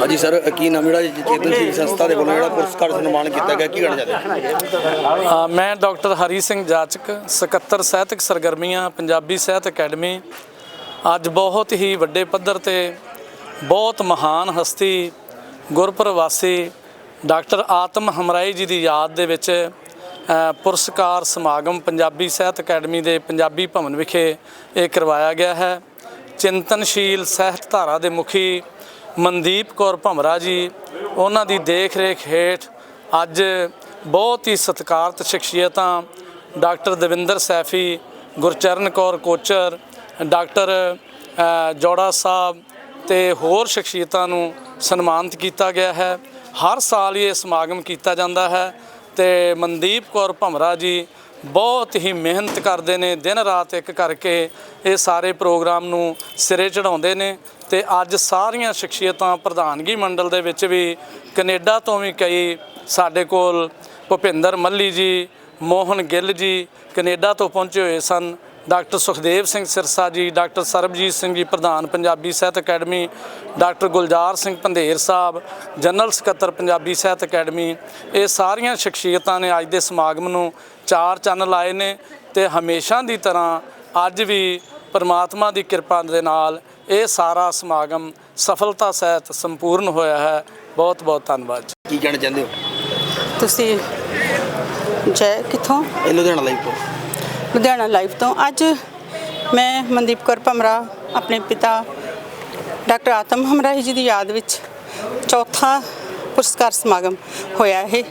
ਹਾਂਜੀ ਸਰ, ਕੀ ਨਾਮ ਜਿਹੜਾ ਚੇਤਨਸ਼ੀਲ ਸੰਸਥਾ ਦੇ ਵੱਲੋਂ ਜਿਹੜਾ ਪੁਰਸਕਾਰ ਸਨਮਾਨ ਕੀਤਾ ਗਿਆ, ਕੀ ਕਹਿਣਾ ਚਾਹਦੇ ਮੈਂ ਡਾਕਟਰ ਹਰੀ ਸਿੰਘ ਜਾਚਕ, ਸਕੱਤਰ ਸਾਹਿਤਕ ਸਰਗਰਮੀਆਂ, ਪੰਜਾਬੀ ਸਾਹਿਤ ਅਕੈਡਮੀ, ਅੱਜ ਬਹੁਤ ਹੀ ਵੱਡੇ ਪੱਧਰ ਤੇ ਬਹੁਤ ਮਹਾਨ ਹਸਤੀ ਗੁਰਪ੍ਰਵਾਸੀ ਡਾਕਟਰ ਆਤਮ ਹਮਰਾਈ ਜੀ ਦੀ ਯਾਦ ਦੇ ਵਿੱਚ ਪੁਰਸਕਾਰ ਸਮਾਗਮ ਪੰਜਾਬੀ ਸਾਹਿਤ ਅਕੈਡਮੀ ਦੇ ਪੰਜਾਬੀ ਭਵਨ ਵਿਖੇ ਇਹ ਕਰਵਾਇਆ ਗਿਆ ਹੈ। ਚਿੰਤਨਸ਼ੀਲ ਸਹਿਤ ਧਾਰਾ ਦੇ ਮੁਖੀ ਮਨਦੀਪ ਕੌਰ ਭਮਰਾ ਜੀ, ਉਹਨਾਂ ਦੀ ਦੇਖ ਰੇਖ ਹੇਠ ਅੱਜ ਬਹੁਤ ਹੀ ਸਤਿਕਾਰਤ ਸ਼ਖਸੀਅਤਾਂ ਡਾਕਟਰ ਦਵਿੰਦਰ ਸੈਫੀ, ਗੁਰਚਰਨ ਕੌਰ ਕੋਚਰ, ਡਾਕਟਰ ਜੋੜਾ ਸਾਹਿਬ ਤੇ ਹੋਰ ਸ਼ਖਸੀਅਤਾਂ ਨੂੰ ਸਨਮਾਨਿਤ ਕੀਤਾ ਗਿਆ ਹੈ। ਹਰ ਸਾਲ ਹੀ ਇਹ ਸਮਾਗਮ ਕੀਤਾ ਜਾਂਦਾ ਹੈ ਤੇ ਮਨਦੀਪ ਕੌਰ ਭਮਰਾ ਜੀ ਬਹੁਤ ਹੀ ਮਿਹਨਤ ਕਰਦੇ ਨੇ, ਦਿਨ ਰਾਤ ਇੱਕ ਕਰਕੇ ਇਹ ਸਾਰੇ ਪ੍ਰੋਗਰਾਮ ਨੂੰ ਸਿਰੇ ਚੜਾਉਂਦੇ ਨੇ ਤੇ ਅੱਜ ਸਾਰੀਆਂ ਸ਼ਖਸੀਅਤਾਂ ਪ੍ਰਧਾਨਗੀ ਮੰਡਲ ਦੇ ਵਿੱਚ ਵੀ ਕੈਨੇਡਾ ਤੋਂ ਵੀ ਕਈ ਸਾਡੇ ਕੋਲ ਭੁਪਿੰਦਰ ਮੱਲੀ ਜੀ, ਮੋਹਨ ਗਿੱਲ ਜੀ ਕੈਨੇਡਾ ਤੋਂ ਪਹੁੰਚੇ ਹੋਏ ਸਨ, ਡਾਕਟਰ ਸੁਖਦੇਵ ਸਿੰਘ ਸਿਰਸਾ ਜੀ, ਡਾਕਟਰ ਸਰਬਜੀਤ ਸਿੰਘ ਜੀ ਪ੍ਰਧਾਨ Punjabi Sahit academy, doctor Gulzar Singh Pandher Sahib, general ਸਕੱਤਰ ਪੰਜਾਬੀ ਸਾਹਿਤ ਅਕੈਡਮੀ, ਇਹ ਸਾਰੀਆਂ ਸ਼ਖਸੀਅਤਾਂ ਨੇ ਅੱਜ ਦੇ ਸਮਾਗਮ ਨੂੰ ਚਾਰ ਚੰਨ ਲਾਏ ਨੇ ਤੇ ਹਮੇਸ਼ਾ ਦੀ ਤਰ੍ਹਾਂ ਅੱਜ ਵੀ ਪਰਮਾਤਮਾ ਦੀ ਕਿਰਪਾ ਦੇ ਨਾਲ ਇਹ ਸਾਰਾ ਸਮਾਗਮ ਸਫਲਤਾ ਸਹਿਤ ਸੰਪੂਰਨ ਹੋਇਆ ਹੈ। ਬਹੁਤ ਬਹੁਤ ਧੰਨਵਾਦ ਜੀ। ਕੀ ਕਹਿਣਾ ਚਾਹੁੰਦੇ ਹੋ? ਤੁਸੀਂ ਜੈ ਕਿੱਥੋਂ? ਇਹ ਲੁਧਿਆਣਾ ਲਾਈਵ ਤੋਂ। ਲੁਧਿਆਣਾ ਲਾਈਵ ਤੋਂ। ਅੱਜ ਮੈਂ ਮਨਦੀਪ ਕੌਰ ਭਮਰਾ ਆਪਣੇ ਪਿਤਾ ਡਾਕਟਰ ਆਤਮ ਹਮਰਾਹੀ ਜੀ ਦੀ ਯਾਦ ਵਿੱਚ ਚੌਥਾ ਪੁਰਸਕਾਰ ਸਮਾਗਮ ਹੋਇਆ ਇਹ।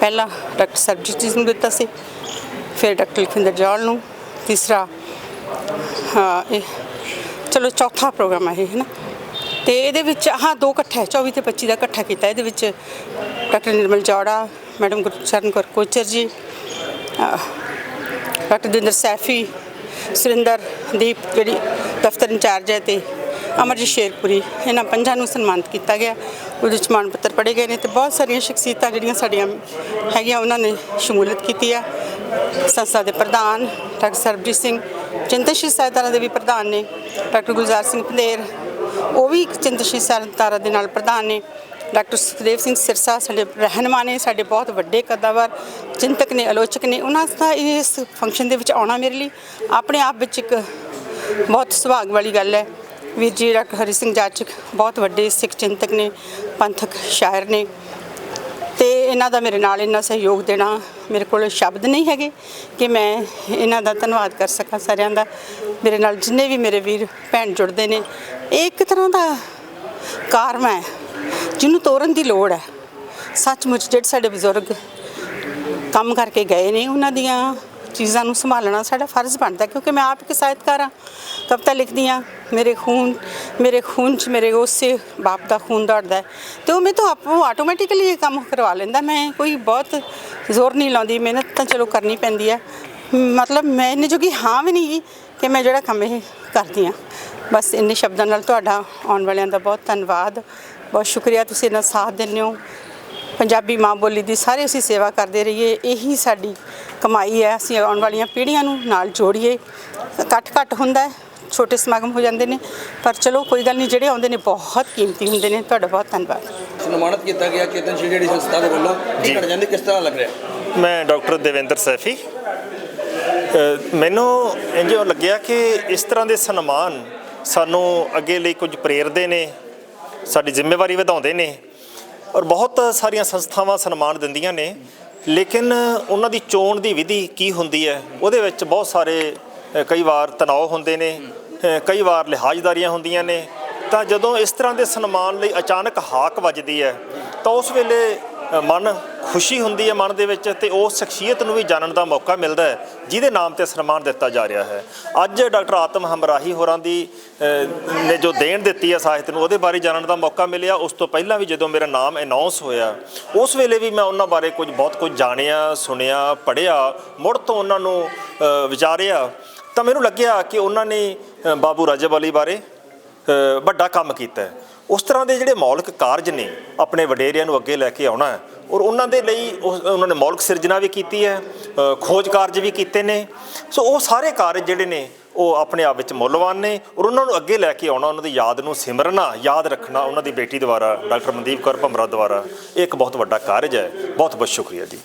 ਪਹਿਲਾ ਡਾਕਟਰ ਸਰਬਜੀਤ ਜੀ ਨੂੰ ਦਿੱਤਾ ਸੀ, ਫਿਰ ਡਾਕਟਰ ਲਖਿੰਦਰ ਜੌਲ ਨੂੰ, ਤੀਸਰਾ, ਹਾਂ, ਇਹ, ਚਲੋ ਚੌਥਾ ਪ੍ਰੋਗਰਾਮ ਹੈ ਇਹ ਹੈ ਨਾ ਤੇ ਇਹਦੇ ਵਿੱਚ, ਹਾਂ, ਦੋ ਇਕੱਠਾ ਹੈ 24 ਤੇ 25 ਦਾ ਇਕੱਠਾ ਕੀਤਾ, ਇਹਦੇ ਵਿੱਚ doctor Nirmal Jaura madam Gurcharan Kaur Kochar ji doctor Dinder Saifi, Surinder, Deep, ਜਿਹੜੀ ਦਫ਼ਤਰ ਇੰਚਾਰਜ ਹੈ ਤੇ ਅਮਰਜੀਤ ਸ਼ੇਰਪੁਰੀ, ਇਹਨਾਂ ਪੰਜਾਂ ਨੂੰ ਸਨਮਾਨਿਤ ਕੀਤਾ ਗਿਆ। ਉਹਦੇ ਵਿੱਚ ਮਾਣ ਪੱਤਰ ਪੜ੍ਹੇ ਗਏ ਨੇ ਤੇ ਬਹੁਤ ਸਾਰੀਆਂ ਸ਼ਖਸੀਅਤਾਂ ਜਿਹੜੀਆਂ ਸਾਡੀਆਂ ਹੈਗੀਆਂ, ਉਹਨਾਂ ਨੇ ਸ਼ਮੂਲੀਅਤ ਕੀਤੀ ਹੈ ਸੰਸਥਾ ਦੇ ਪ੍ਰਧਾਨ ਡਾਕਟਰ ਸਰਬਜੀਤ ਸਿੰਘ, ਚਿੰਤਨਸ਼ੀਲ ਸਾਹਿਤਾਰਾ ਦੇ ਵੀ ਪ੍ਰਧਾਨ ਨੇ, ਡਾਕਟਰ ਗੁਲਜ਼ਾਰ ਸਿੰਘ ਪੰਧੇਰ, ਉਹ ਵੀ ਚਿੰਤਨਸ਼ੀਲ ਸਾਹਿਤਾਰਾ ਦੇ ਨਾਲ ਪ੍ਰਧਾਨ ਨੇ। ਡਾਕਟਰ ਸੁਖਦੇਵ ਸਿੰਘ ਸਿਰਸਾ ਸਾਡੇ ਰਹਿਨੁਮਾ ਨੇ, ਸਾਡੇ ਬਹੁਤ ਵੱਡੇ ਕਦਾਵਰ ਚਿੰਤਕ ਨੇ, ਆਲੋਚਕ ਨੇ, ਉਹਨਾਂ ਦਾ ਇਸ ਫੰਕਸ਼ਨ ਦੇ ਵਿੱਚ ਆਉਣਾ ਮੇਰੇ ਲਈ ਆਪਣੇ ਆਪ ਵਿੱਚ ਇੱਕ ਬਹੁਤ ਸੁਭਾਗ ਵਾਲੀ ਗੱਲ ਹੈ। ਵੀਰ ਜੀ, ਡਾਕਟਰ ਹਰੀ ਸਿੰਘ ਜਾਚਕ, ਬਹੁਤ ਵੱਡੇ ਸਿੱਖ ਚਿੰਤਕ ਨੇ, ਪੰਥਕ ਸ਼ਾਇਰ ਨੇ। ਤੇ ਇਹਨਾਂ ਦਾ ਮੇਰੇ ਨਾਲ ਇੰਨਾ ਸਹਿਯੋਗ ਦੇਣਾ ਮੇਰੇ ਕੋਲ ਸ਼ਬਦ ਨਹੀਂ ਹੈਗੇ ਕਿ ਮੈਂ ਇਹਨਾਂ ਦਾ ਧੰਨਵਾਦ ਕਰ ਸਕਾਂ ਸਾਰਿਆਂ ਦਾ। ਮੇਰੇ ਨਾਲ ਜਿੰਨੇ ਵੀ ਮੇਰੇ ਵੀਰ, ਭੈਣ ਜੁੜਦੇ ਨੇ, ਇਹ ਇੱਕ ਤਰ੍ਹਾਂ ਦਾ ਕਾਰਮ ਹੈ, ਜਿਹਨੂੰ ਤੋਰਨ ਦੀ ਲੋੜ ਹੈ। ਸੱਚਮੁੱਚ ਜਿਹੜੇ ਸਾਡੇ ਬਜ਼ੁਰਗ ਕੰਮ ਕਰਕੇ ਗਏ ਨੇ ਉਹਨਾਂ ਦੀਆਂ ਚੀਜ਼ਾਂ ਨੂੰ ਸੰਭਾਲਣਾ ਸਾਡਾ ਫਰਜ਼ ਬਣਦਾ, ਕਿਉਂਕਿ ਮੈਂ ਆਪ ਇੱਕ ਸਾਹਿਤਕਾਰ ਹਾਂ। ਕਵਿਤਾ ਲਿਖਦੀ ਹਾਂ, ਮੇਰੇ ਖੂਨ ਮੇਰੇ ਖੂਨ 'ਚ ਮੇਰੇ ਉਸੇ ਬਾਪ ਦਾ ਖੂਨ ਦੌੜਦਾ ਹੈ। ਤੇ ਉਹ ਮੈਂ ਤਾਂ ਆਪੋ ਆਟੋਮੈਟਿਕਲੀ ਇਹ ਕੰਮ ਕਰਵਾ ਲੈਂਦਾ। ਮੈਂ ਕੋਈ ਬਹੁਤ ਜ਼ੋਰ ਨਹੀਂ ਲਾਉਂਦੀ, ਮਿਹਨਤ ਤਾਂ ਚਲੋ ਕਰਨੀ ਪੈਂਦੀ ਹੈ। ਮਤਲਬ ਮੈਂ ਇੰਨੀ ਜੋਗੀ ਹਾਂ ਵੀ ਨਹੀਂ ਕਿ ਮੈਂ ਜਿਹੜਾ ਕੰਮ ਇਹ ਕਰਦੀ ਹਾਂ। ਬਸ ਇੰਨੇ ਸ਼ਬਦਾਂ ਨਾਲ ਤੁਹਾਡਾ ਆਉਣ ਵਾਲਿਆਂ ਦਾ ਬਹੁਤ ਧੰਨਵਾਦ। ਬਹੁਤ ਸ਼ੁਕਰੀਆ, ਤੁਸੀਂ ਇਹਨਾਂ ਸਾਥ ਦਿੰਦੇ ਹੋ। ਪੰਜਾਬੀ ਮਾਂ ਬੋਲੀ ਦੀ ਸਾਰੇ ਅਸੀਂ ਸੇਵਾ ਕਰਦੇ ਰਹੀਏ। ਇਹੀ ਸਾਡੀ ਕਮਾਈ ਹੈ ਅਸੀਂ ਆਉਣ ਵਾਲੀਆਂ ਪੀੜ੍ਹੀਆਂ ਨੂੰ ਨਾਲ ਜੋੜੀਏ। ਘੱਟ ਘੱਟ ਹੁੰਦਾ ਹੈ ਛੋਟੇ ਸਮਾਗਮ ਹੋ ਜਾਂਦੇ ਨੇ ਪਰ ਚਲੋ ਕੋਈ ਗੱਲ ਨਹੀਂ ਜਿਹੜੇ ਆਉਂਦੇ ਨੇ ਬਹੁਤ ਕੀਮਤੀ ਹੁੰਦੇ ਨੇ। ਤੁਹਾਡਾ ਬਹੁਤ ਧੰਨਵਾਦ। ਸਨਮਾਨਿਤ ਕੀਤਾ ਗਿਆ ਚੇਤਨਸ਼ੀਲ ਜਿਹੜੀ ਸੰਸਥਾ ਦੇ ਵੱਲੋਂ। ਕੀ ਕਹਿਣਾ ਚਾਹੁੰਦੇ ਕਿਸ ਤਰ੍ਹਾਂ ਲੱਗ ਰਿਹਾ? ਮੈਂ ਡਾਕਟਰ ਦੇਵਿੰਦਰ ਸੈਫੀ। ਮੈਨੂੰ ਇੰਜ ਲੱਗਿਆ ਕਿ ਇਸ ਤਰ੍ਹਾਂ ਦੇ ਸਨਮਾਨ ਸਾਨੂੰ ਅੱਗੇ ਲਈ ਕੁਝ ਪ੍ਰੇਰਦੇ ਨੇ ਸਾਡੀ ਜ਼ਿੰਮੇਵਾਰੀ ਵਧਾਉਂਦੇ ਨੇ ਔਰ ਬਹੁਤ ਸਾਰੀਆਂ ਸੰਸਥਾਵਾਂ ਸਨਮਾਨ ਦਿੰਦੀਆਂ ਨੇ। ਲੇਕਿਨ ਉਹਨਾਂ ਦੀ ਚੋਣ ਦੀ ਵਿਧੀ ਕੀ ਹੁੰਦੀ ਹੈ? ਉਹਦੇ ਵਿੱਚ ਬਹੁਤ ਸਾਰੇ ਕਈ ਵਾਰ ਤਣਾਅ ਹੁੰਦੇ ਨੇ ਕਈ ਵਾਰ ਲਿਹਾਜ਼ਦਾਰੀਆਂ ਹੁੰਦੀਆਂ ਨੇ। ਤਾਂ ਜਦੋਂ ਇਸ ਤਰ੍ਹਾਂ ਦੇ ਸਨਮਾਨ ਲਈ ਅਚਾਨਕ ਹਾਕ ਵੱਜਦੀ ਹੈ, ਤਾਂ ਉਸ ਵੇਲੇ ਮਨ ਖੁਸ਼ੀ ਹੁੰਦੀ ਹੈ ਮਨ ਦੇ ਵਿੱਚ ਤੇ ਉਹ ਸ਼ਖਸੀਅਤ ਨੂੰ ਵੀ ਜਾਣਨ ਦਾ ਮੌਕਾ ਮਿਲਦਾ ਹੈ, ਜਿਹਦੇ ਨਾਮ ਤੇ ਸਨਮਾਨ ਦਿੱਤਾ ਜਾ ਰਿਹਾ ਹੈ। ਅੱਜ ਡਾਕਟਰ ਆਤਮ ਹਮਰਾਹੀ ਹੋਰਾਂ ਦੀ ਨੇ ਜੋ ਦੇਣ ਦਿੱਤੀ ਹੈ ਸਾਹਿਤ ਨੂੰ, ਉਹਦੇ ਬਾਰੇ ਜਾਣਨ ਦਾ ਮੌਕਾ ਮਿਲਿਆ। ਉਸ ਤੋਂ ਪਹਿਲਾਂ ਵੀ ਜਦੋਂ ਮੇਰਾ ਨਾਮ ਅਨਾਉਂਸ ਹੋਇਆ, ਉਸ ਵੇਲੇ ਵੀ ਮੈਂ ਉਹਨਾਂ ਬਾਰੇ ਕੁਝ, ਬਹੁਤ ਕੁਝ ਜਾਣਿਆ, ਸੁਣਿਆ, ਪੜ੍ਹਿਆ, ਮੁੜ ਤੋਂ ਉਹਨਾਂ ਨੂੰ ਵਿਚਾਰਿਆ। ਤਾਂ ਮੈਨੂੰ ਲੱਗਿਆ ਕਿ ਉਹਨਾਂ ਨੇ ਬਾਬੂ ਰਾਜੇ ਵਾਲੀ ਬਾਰੇ ਵੱਡਾ ਕੰਮ ਕੀਤਾ ਹੈ। ਉਸ ਤਰ੍ਹਾਂ ਦੇ ਜਿਹੜੇ ਮੌਲਿਕ ਕਾਰਜ ਨੇ ਆਪਣੇ ਵਡੇਰਿਆਂ ਨੂੰ ਅੱਗੇ ਲੈ ਕੇ ਆਉਣਾ ਹੈ ਔਰ ਉਹਨਾਂ ਦੇ ਲਈ ਉਸ- ਉਹਨਾਂ ਨੇ ਮੌਲਿਕ ਸਿਰਜਣਾ ਵੀ ਕੀਤੀ ਹੈ ਖੋਜ ਕਾਰਜ ਵੀ ਕੀਤੇ ਨੇ। ਸੋ ਉਹ ਸਾਰੇ ਕਾਰਜ ਜਿਹੜੇ ਨੇ, ਉਹ ਆਪਣੇ ਆਪ ਵਿੱਚ ਮੁੱਲਵਾਨ ਨੇ ਔਰ ਉਹਨਾਂ ਨੂੰ ਅੱਗੇ ਲੈ ਕੇ ਆਉਣਾ, ਉਹਨਾਂ ਦੀ ਯਾਦ ਨੂੰ ਸਿਮਰਨਾ, ਯਾਦ ਰੱਖਣਾ ਉਹਨਾਂ ਦੀ ਬੇਟੀ ਦੁਆਰਾ, ਡਾਕਟਰ ਮਨਦੀਪ ਕੌਰ ਭੰਮਰਾ ਦੁਆਰਾ ਇਹ ਇੱਕ ਬਹੁਤ ਵੱਡਾ ਕਾਰਜ ਹੈ। ਬਹੁਤ ਬਹੁਤ ਸ਼ੁਕਰੀਆ ਜੀ।